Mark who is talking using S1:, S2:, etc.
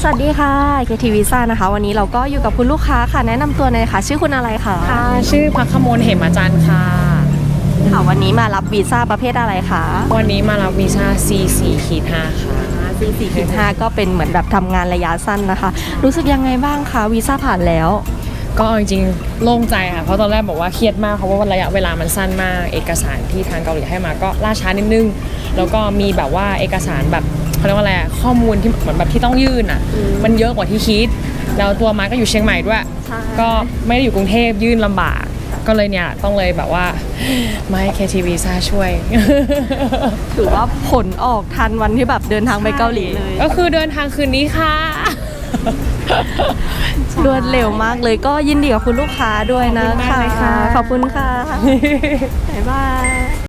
S1: สวัสดีค่ะเคทีวีซ่านะคะ วันนี้เราก็อยู่กับคุณลูกค้าค่ะแนะนำตัวหน่อยค่ะ ชื่อคุณอะไรคะ
S2: ค่ะชื่อพักขมลเหมอาจารย์ค่ะ
S1: ค่ะ วันนี้มารับวีซ่าประเภทอะไรคะ
S2: วันนี้มารับวีซ่า C4 ขีด5ค่ะ
S1: 4 4 5ก็เป็นเหมือนแบบทำงานระยะสั้นนะคะ รู้สึกยังไงบ้างคะวีซ่าผ่านแล้ว
S2: ก็เอาจริงๆโล่งใจค่ะ เพราะตอนแรกบอกว่าเครียดมากเพราะว่าระยะเวลามันสั้นมาก เอกสารที่ทางเกาหลีให้มาก็ล่าช้านิดนึง แล้วก็มีแบบว่าเอกสารแบบ เขาเรียกว่าอะไรอะข้อมูลที่เหมือนแบบที่ต้องยื่นอะมันเยอะกว่าที่คิด แล้วตัวมาก็อยู่เชียงใหม่ด้วย
S1: ใช่
S2: ก็ไม่ได้อยู่กรุงเทพยื่นลำบาก ก็เลยเนี่ยต้องเลยแบบว่าไม่ KT Visa ช่วย
S1: ถือว่าผลออกทันวันที่แบบเดินทางไปเกาหลีเลย
S2: ก็คือเดินทางคืนนี้ค่ะ
S1: รวดเร็วมากเลยก็ยินดีกับคุณลูกค้าด้วยนะ
S2: ขอบคุณมากเลยค่ะ
S1: ขอบคุณค่ะ บ๊ายบาย